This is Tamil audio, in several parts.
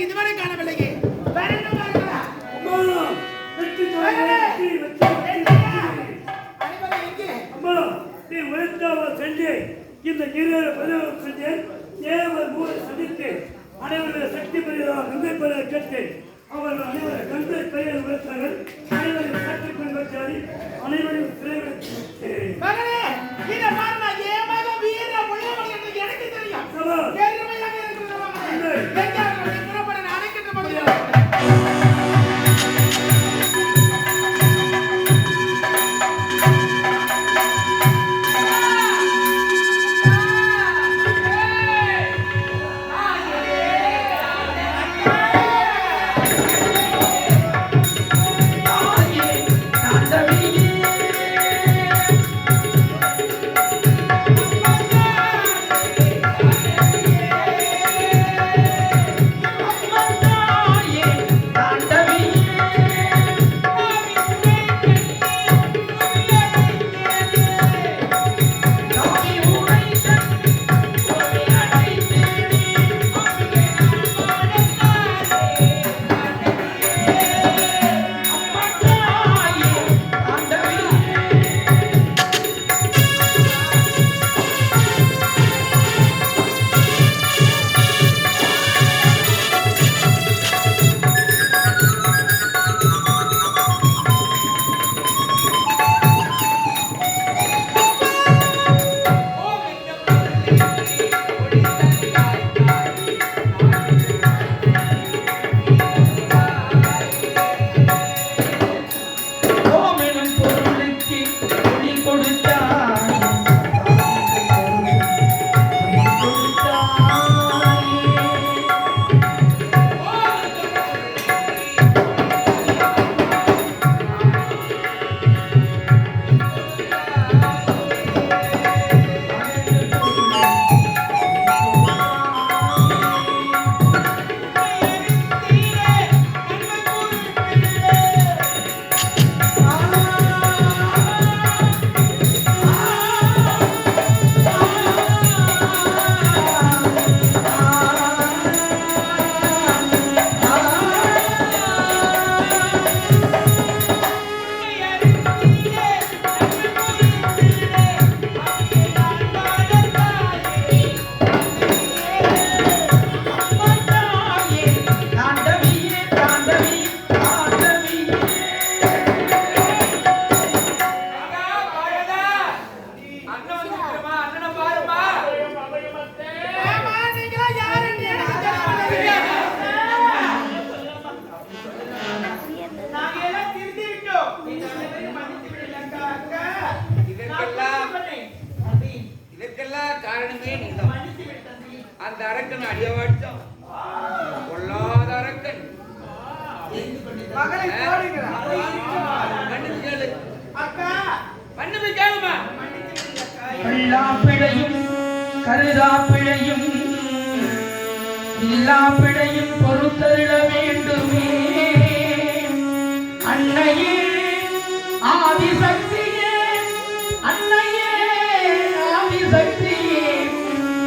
இதுவரை காணவில்லையே. வேற என்ன நீ உழைத்தாவ செஞ்சு இந்த நீரை பதிவு செஞ்சு தேவர் மூல சந்தித்து அனைவருடைய சக்தி பெரியதாக கங்கை பெரிய கேட்டு அவர்கள் அனைவரும் கங்கை பெயர் உழைத்தார்கள் அனைவரும் சக்தி பின்பற்றாரி அனைவரும் சிறைவிடுத்தேன் மகனே, இதை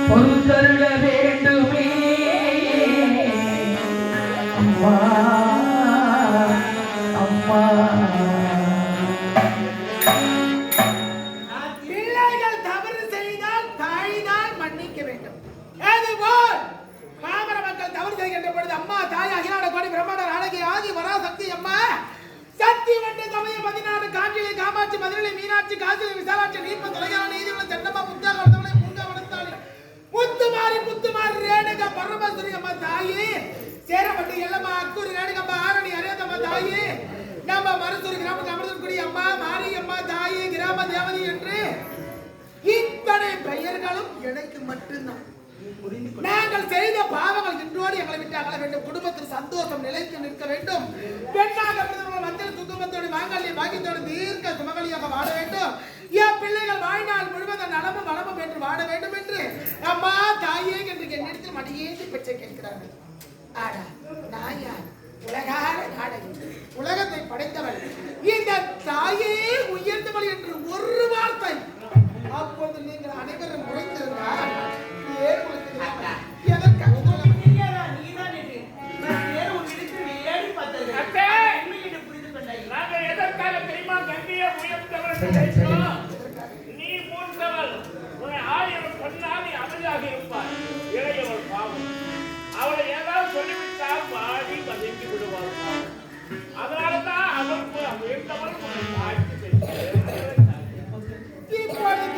பொறுத்தருள வேண்டுமே. அம்மா அம்மா. பிள்ளைகள் தவறு செய்தால் தாய்தான் மன்னிக்க வேண்டும். அதுபோல் பாமர மக்கள் தவறு செய்கின்ற பொழுது அம்மா தாய் அகிலாட கோடி பிரம்மாண்ட நாடகி ஆதி வராசக்தி அம்மா. சக்தி வண்டு சமய பதினாறு காஞ்சிலை காமாட்சி மதுரை மீனாட்சி காசிலை விசாலாட்சி நீர்ம தொலைகால நீதியுள்ள ரேணுக பரமேஸ்வரி அம்மா தாயி சேரப்பட்டு எல்லம்மா அக்கூரி ரேணுகம்மா ஆரணி அரேதம்மா தாயி நம்ம மருத்துவ கிராமத்தில் அமர்ந்திருக்கக்கூடிய அம்மா மாரியம்மா தாயி கிராம தேவதி என்று இத்தனை பெயர்களும் எனக்கு மட்டும்தான். நாங்கள் செய்த பாவங்கள் இன்றோடு எங்களை விட்டு அகல வேண்டும். குடும்பத்தில் சந்தோஷம் நிலைத்து நிற்க வேண்டும். பெண்ணாக பிறந்தவர்கள் மஞ்சள் குங்குமத்தோடு மாங்கல்ய பாக்கியத்தோடு தீர்க்க பாட வேண்டும் என்று அம்மா தாயே என்று என்னிடத்தில் மடியேந்து பெற்ற கேட்கிறார்கள். ஆடா நான் உலகார நாடகம் உலகத்தை படைத்தவள். இந்த தாயே உயர்ந்தவள் என்று ஒரு வார்த்தை. அப்போது நீங்கள் அனைவரும் உழைத்திருந்தால் ஏன் எனக்கு Thank you. பாடி மயங்கி விடுவார்கள். அதனால தான் அவர் மீண்டவர் ஆட்சி செய்தார் தீர்ப்பாளர்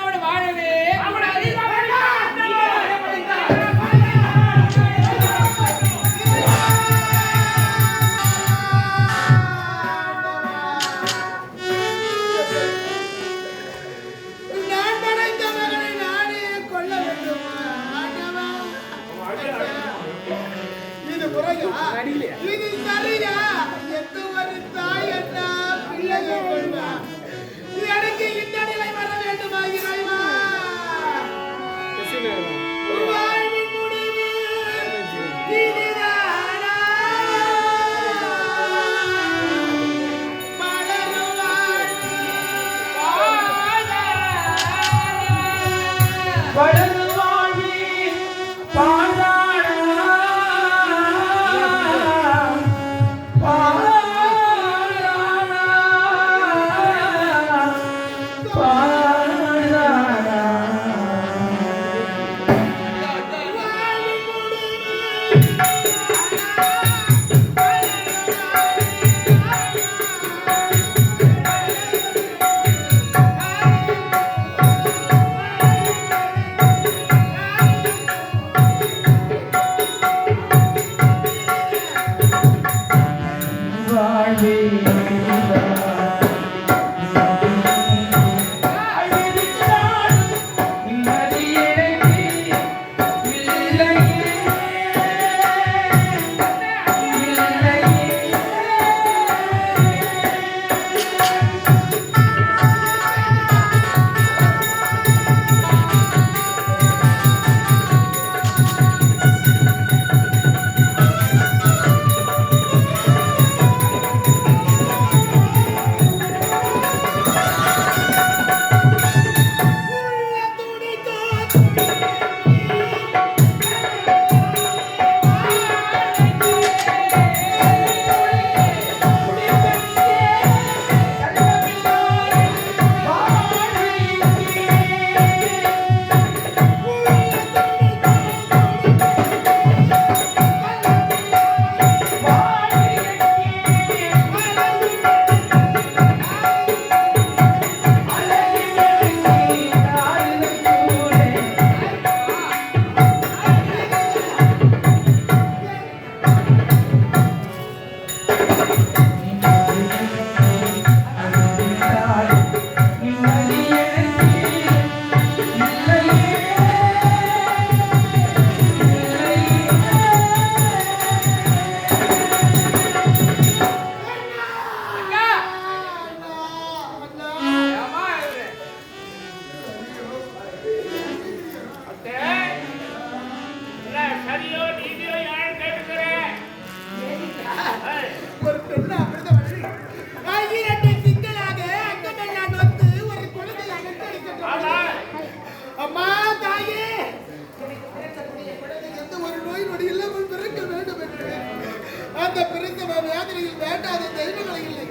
வேண்டாத தெய்வங்களை இல்லை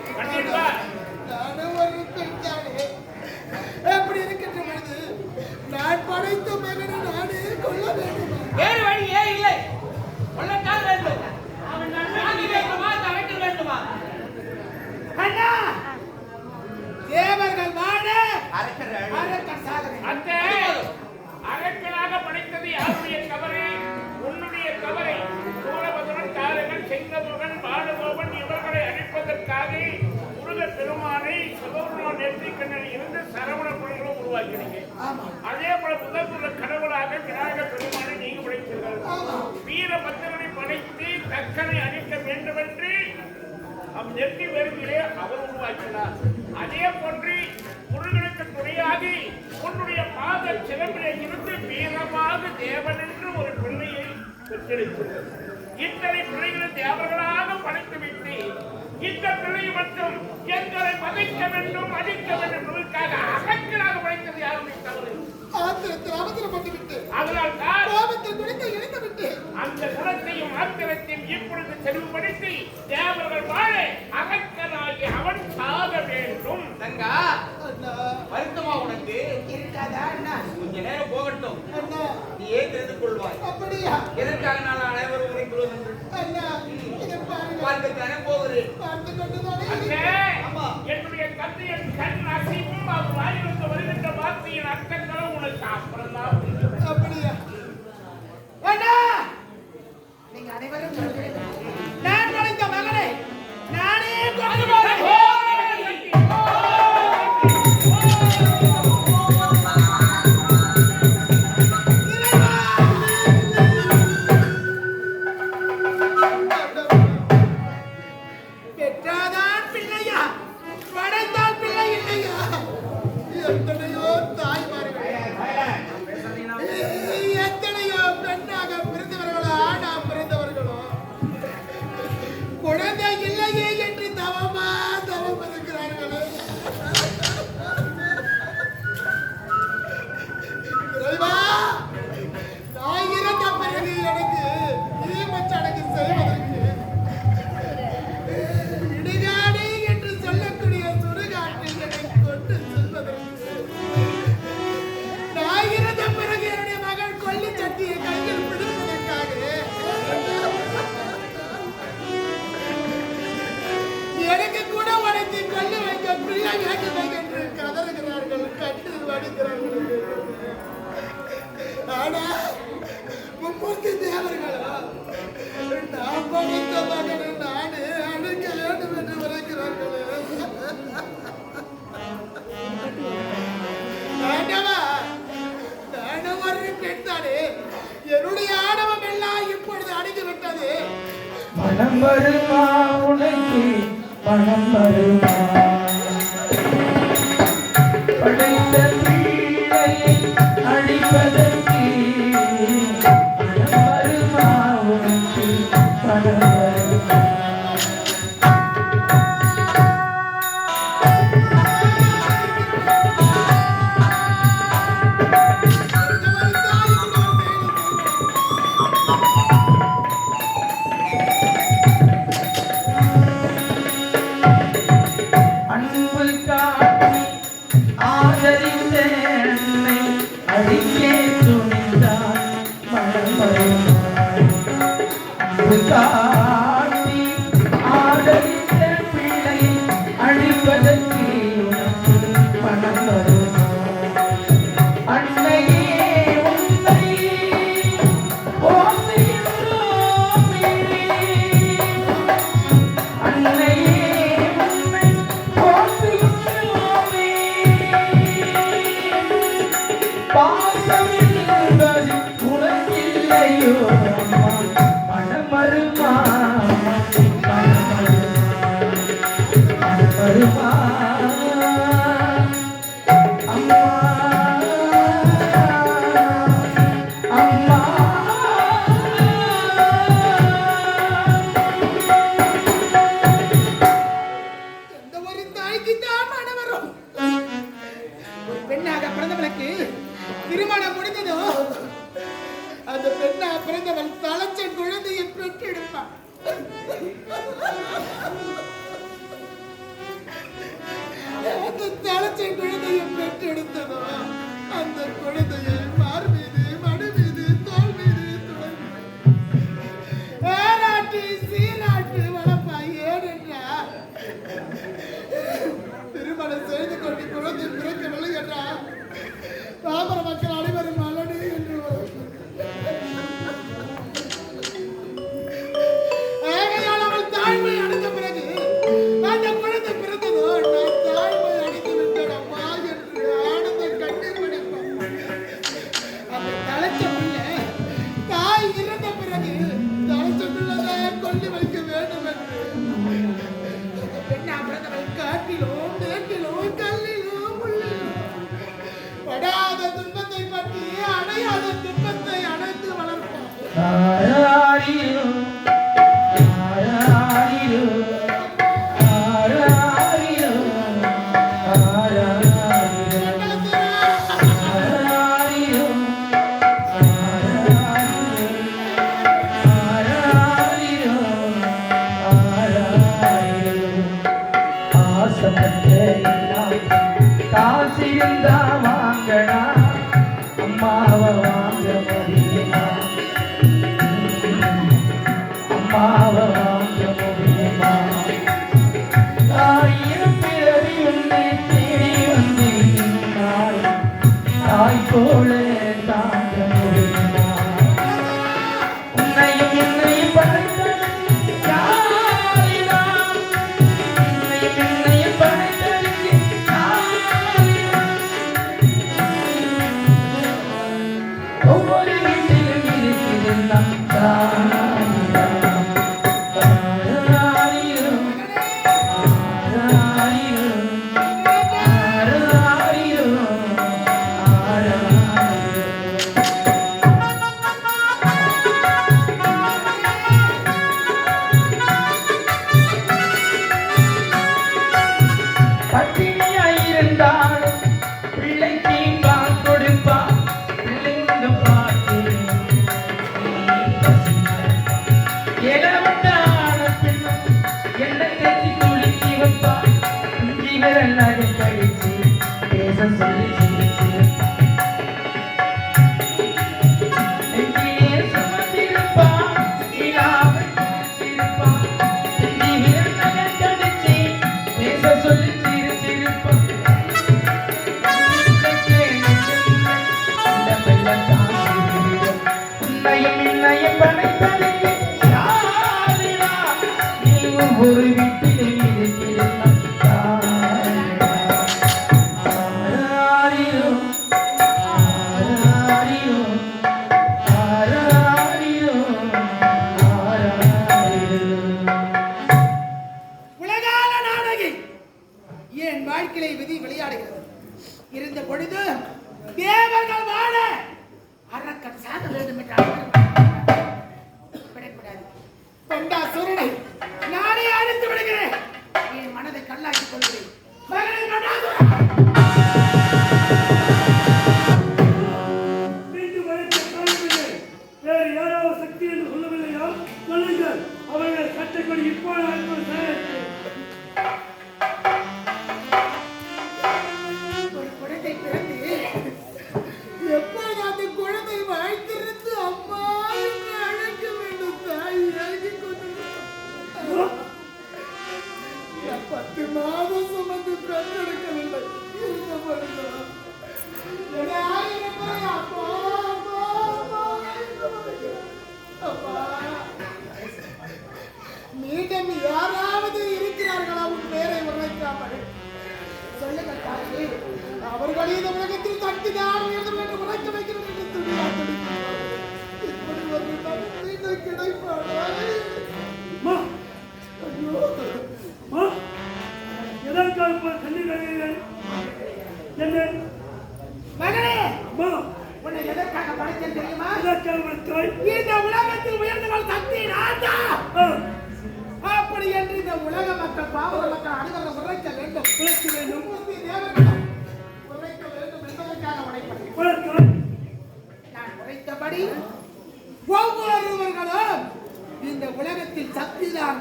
அதே போன்று முருகனுக்கு துணையாகி உன்னுடைய பாத சிறப்பிலே இருந்து வீரமாக தேவன் என்று ஒரு பிள்ளையை பெற்றெடுத்துள்ளது இத்தனை பிள்ளைகளை தேவர்களாக படைத்துவிட்டு இந்த பிள்ளை மட்டும் எங்களை பதைக்க வேண்டும் அழிக்க வேண்டும் என்பதற்காக அகக்கலாக படைத்தது யாருடைய தவறு. ஆத்திரத்தில் அவசரப்பட்டு விட்டு அதனால் தான் கோபத்தில் குடித்து இணைத்து விட்டு அந்த குலத்தையும் ஆத்திரத்தையும் இப்பொழுது தெளிவுபடுத்தி தேவர்கள் வாழ அகக்கனாகி அவன் சாக வேண்டும். தங்கா வருத்தமா உனக்கு? இருக்காதா அண்ணா? கொஞ்ச நேரம் போகட்டும். அண்ணா. நீ ஏன் தெரிந்து கொள்வாய். அப்படியா? எதற்காக நான் அனைவரும் உரைக்கிறோம் என்று பார்க்கத்தானே போகிறேன் பார்த்து கொண்டுதானே. என்னுடைய தந்தையின் கண் அசைவும் அவர் வாயிலிருந்து வருகின்ற வார்த்தையின் தான் அப்படியா? அண்ணா! நீங்க அனைவரும் கதறுகிறார்கள் கட்டு வடிக்கிறார்கள் ஆனா மும்மூர்த்தி தேவர்களா நான் படித்த மகனை நானே வேண்டும் என்று விரைக்கிறார்களே ஆண்டவா நானும் ஒரு பெண் தானே என்னுடைய ஆணவம் எல்லாம் இப்பொழுது பணம் வருமா உனக்கு? பணம் வருமா? happening. பணம் வருமா இல்லையா காசு இருந்தா வாங்கடா அம்மாவை வாங்க முடியுமா அம்மாவை வாங்க தாய் போல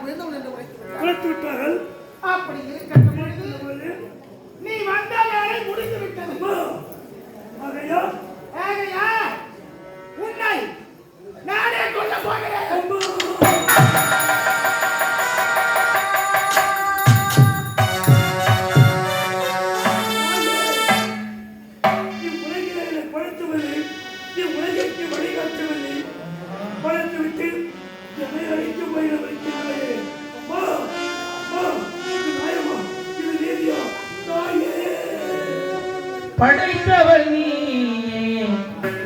கொண்டிருந்து உன்னை உரைத்து விட்டார்கள். அப்படி இருக்கின்ற நீ வந்த வேலை முடிந்து விட்டது. ஆகையா? ஆகையா? உன்னை நானே கொல்ல போகிறேன்.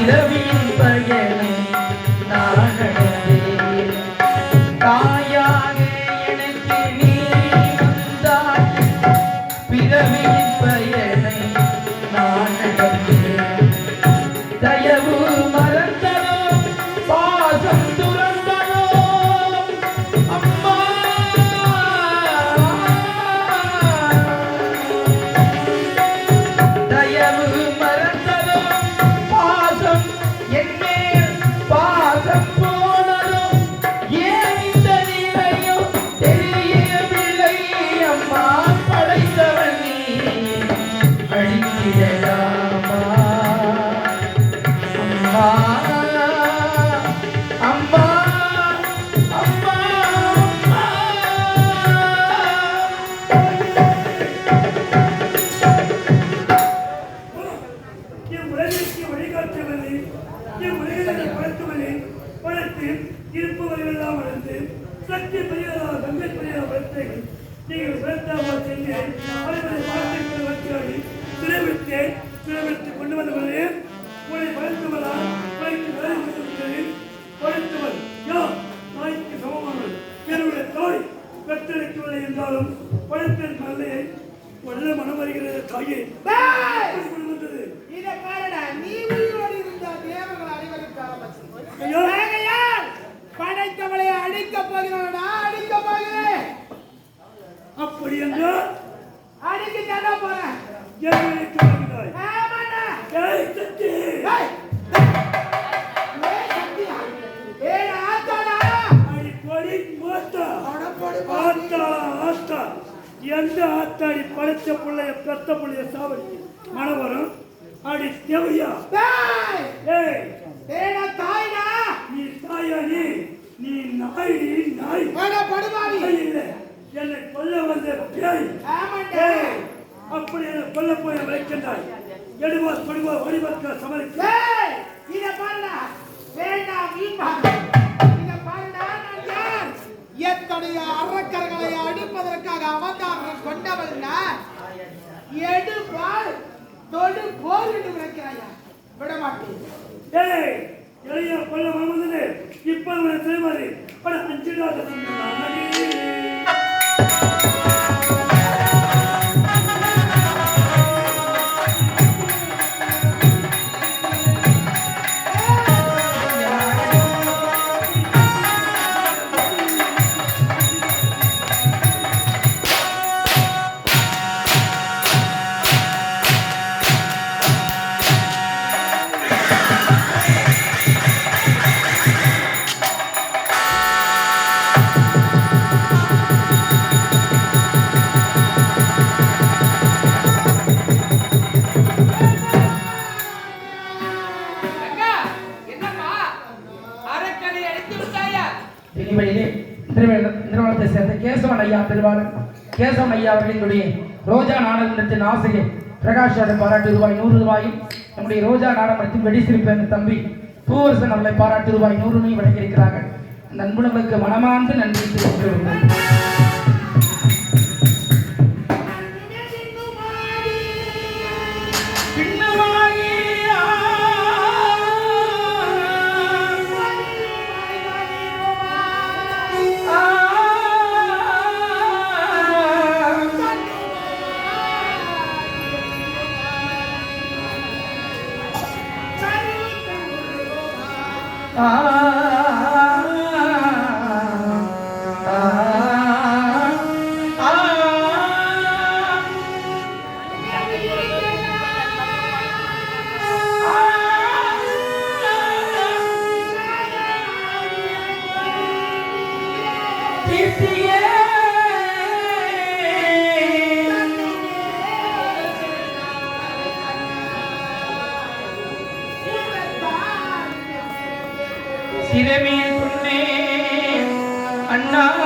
இரவின் பயன் அடி மாத்தா ஆத்தா ஆத்தா. எந்த ஆத்தாடி படைச்ச பிள்ளைய பெத்த பிள்ளைய சாவடிச்சு? மணவரம் அடி தேவையா? தாய்டா நீ தாயா நீ? நீ நாய் நாய். படுவாடி இல்லை என்னை கொல்ல வந்த பேய். அப்படி என்னை கொல்ல போய் வைக்கின்றாய். எடுவா கொடுவா வழிபாக்க சமரிக்க. இதை பாருடா. வேண்டாம் நீ பாரு. என்னுடைய அரக்கர்களை அடிப்பதற்காக அவதாரம் கொண்டவள் எடுப்பால் தொடு போல் என்று விளக்கிறாயா விட மாட்டேன் இப்ப தெரியுமாறு அஞ்சு டாக்டர் கேசம் ஐயா அவர்களினுடைய ரோஜா நாடகத்தின் ஆசிரியர் பிரகாஷ் யாதவ் பாராட்டு ரூபாய் நூறு ரூபாயும் நம்முடைய ரோஜா நாடகத்தின் வெடிசிரிப்பேன் தம்பி பூவரசன் அவர்களை பாராட்டு ரூபாய் நூறு ரூபாய் வழங்கியிருக்கிறார்கள். அந்த அன்புணர்களுக்கு மனமார்ந்த நன்றி தெரிவித்து அண்ணா.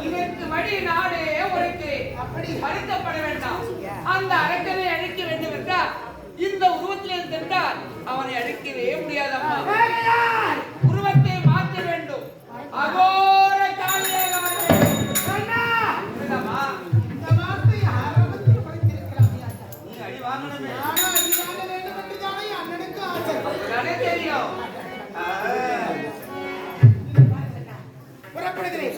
இதற்கு வழி நாடு உரைத்து வருத்தப்பட வேண்டாம். அந்த அரக்கனை அழைக்க வேண்டும் இந்த உருவத்தில் அவனை அழைக்கவே முடியாதம்மா. புறப்படுகிறேன்.